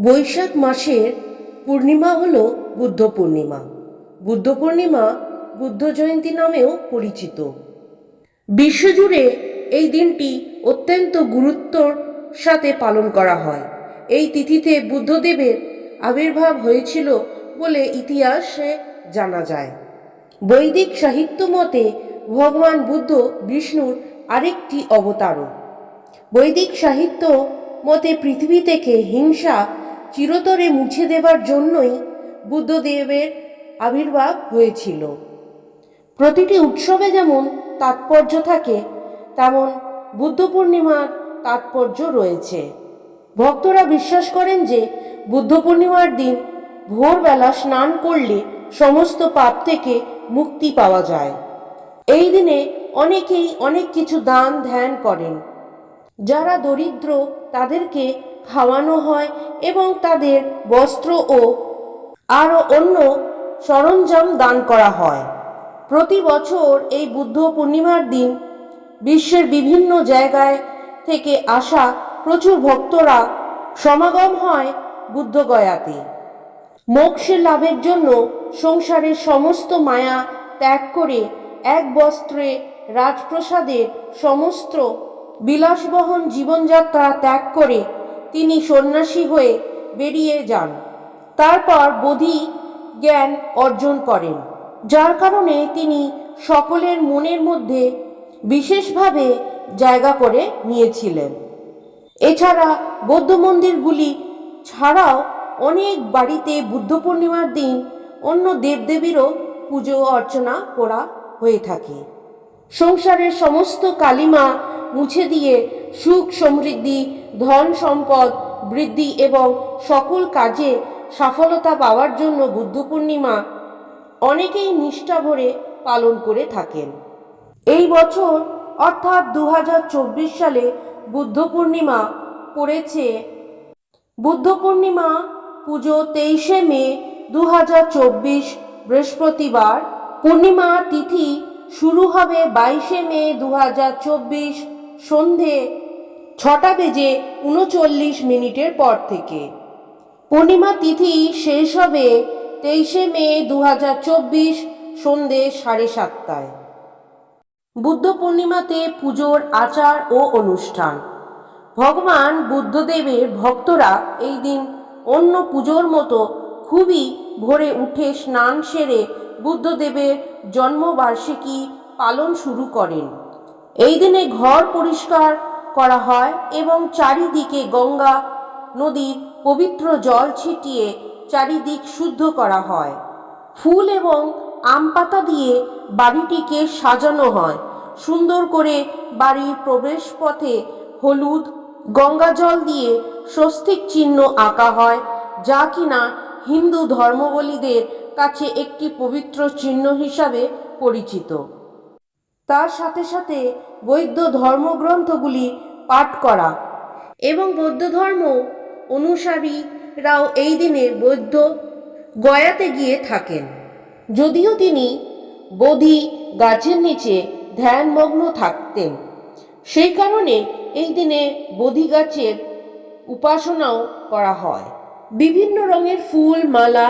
বৈশাখ মাসের পূর্ণিমা হল বুদ্ধ পূর্ণিমা। বুদ্ধ পূর্ণিমা বুদ্ধ জয়ন্তী নামেও পরিচিত। বিশ্বজুড়ে এই দিনটি অত্যন্ত গুরুত্বর সাথে পালন করা হয়। এই তিথিতে বুদ্ধদেবের আবির্ভাব হয়েছিল বলে ইতিহাসে জানা যায়। বৈদিক সাহিত্য মতে ভগবান বুদ্ধ বিষ্ণুর আরেকটি অবতারও। বৈদিক সাহিত্য মতে পৃথিবী থেকে হিংসা চিরতরে মুছে দেবার জন্যই বুদ্ধদেবের আবির্ভাব হয়েছিল। প্রতিটি উৎসবে যেমন তাৎপর্য থাকে, তেমন বুদ্ধ পূর্ণিমার তাৎপর্য রয়েছে। ভক্তরা বিশ্বাস করেন যে বুদ্ধ পূর্ণিমার দিন ভোরবেলা স্নান করলে সমস্ত পাপ থেকে মুক্তি পাওয়া যায়। এই দিনে অনেকেই অনেক কিছু দান ধ্যান করেন। যারা দরিদ্র তাদেরকে খাওয়ানো হয় এবং তাদের বস্ত্র ও আরও অন্য সরঞ্জাম দান করা হয়। প্রতি বছর এই বুদ্ধ পূর্ণিমার দিন বিশ্বের বিভিন্ন জায়গায় থেকে আসা প্রচুর ভক্তরা সমাগম হয় বুদ্ধগয়াতে মোক্ষের লাভের জন্য সংসারের সমস্ত মায়া ত্যাগ করে এক বস্ত্রে রাজপ্রসাদের সমস্ত বিলাসবহন জীবনযাত্রা ত্যাগ করে তিনি সন্ন্যাসী হয়ে বেরিয়ে যান। তারপর বোধি জ্ঞান অর্জন করেন, যার কারণে তিনি সকলের মনের মধ্যে বিশেষভাবে জায়গা করে নিয়েছিলেন। এছাড়া বৌদ্ধ মন্দিরগুলি ছাড়াও অনেক বাড়িতে বুদ্ধ পূর্ণিমার দিন অন্য দেবদেবীরও পুজো অর্চনা করা হয়ে থাকে। সংসারের সমস্ত কালিমা মুছে দিয়ে সুখ সমৃদ্ধি, ধন সম্পদ বৃদ্ধি এবং সকল কাজে সফলতা পাওয়ার জন্য বুদ্ধ পূর্ণিমা অনেকেই নিষ্ঠা ভরে পালন করে থাকেন। এই বছর অর্থাৎ দু হাজার চব্বিশ সালে বুদ্ধ পূর্ণিমা পড়েছে। বুদ্ধ পূর্ণিমা পুজো তেইশে মে দু হাজার চব্বিশ বৃহস্পতিবার। পূর্ণিমা তিথি শুরু হবে বাইশে মে দু হাজার চব্বিশ। সন্ধে ছটা বেজে উনচল্লিশ মিনিটের পর থেকে। পূর্ণিমা তিথি শেষ হবে তেইশে মে দু সন্ধে সাড়ে সাতটায়। বুদ্ধ পূর্ণিমাতে পুজোর আচার ও অনুষ্ঠান। ভগবান বুদ্ধদেবের ভক্তরা এই দিন অন্য পুজোর মতো খুবই ভোরে উঠে স্নান সেরে বুদ্ধদেবের জন্মবার্ষিকী পালন শুরু করেন। এই দিনে ঘর পরিষ্কার করা হয় এবং চারিদিকে গঙ্গা নদীর পবিত্র জল ছিটিয়ে চারিদিক শুদ্ধ করা হয়। ফুল এবং আম পাতা দিয়ে বাড়িটিকে সাজানো হয়। সুন্দর করে বাড়ির প্রবেশপথে হলুদ গঙ্গা জল দিয়ে স্বস্তিক চিহ্ন আঁকা হয়, যা কিনা হিন্দু ধর্মবলীদের কাছে একটি পবিত্র চিহ্ন হিসাবে পরিচিত। তার সাথে সাথে বৌদ্ধ ধর্মগ্রন্থগুলি পাঠ করা। এবং বৌদ্ধ ধর্ম অনুসারীরাও এই দিনে বৌদ্ধ গয়াতে গিয়ে থাকেন। যদিও তিনি বোধি গাছের নিচে ধ্যানমগ্ন থাকতেন। সেই কারণে এই দিনে বোধি গাছের উপাসনাও করা হয়। বিভিন্ন রঙের ফুল, মালা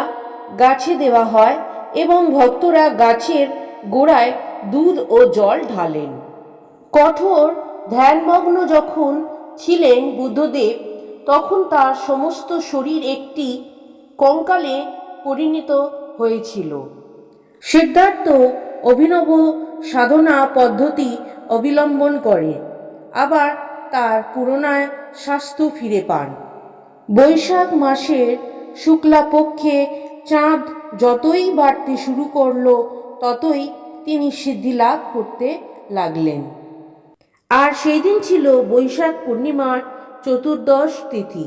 গাছে দেওয়া হয় এবং ভক্তরা গাছের গোড়ায় দুধ ও জল ঢালেন। কঠোর ধ্যানমগ্ন যখন ছিলেন বুদ্ধদেব, তখন তার সমস্ত শরীর একটি কঙ্কালে পরিণত হয়েছিল। সিদ্ধার্থ অভিনব সাধনা পদ্ধতি অবলম্বন করে, আবার তার পুরনায় স্বাস্থ্য ফিরে পান। বৈশাখ মাসের শুক্লাপক্ষে চাঁদ যতই বাড়তে শুরু করল, ততই তিনি সিদ্ধি লাভ করতে লাগলেন। আর সেই দিন ছিল বৈশাখ পূর্ণিমার চতুর্দশ তিথি।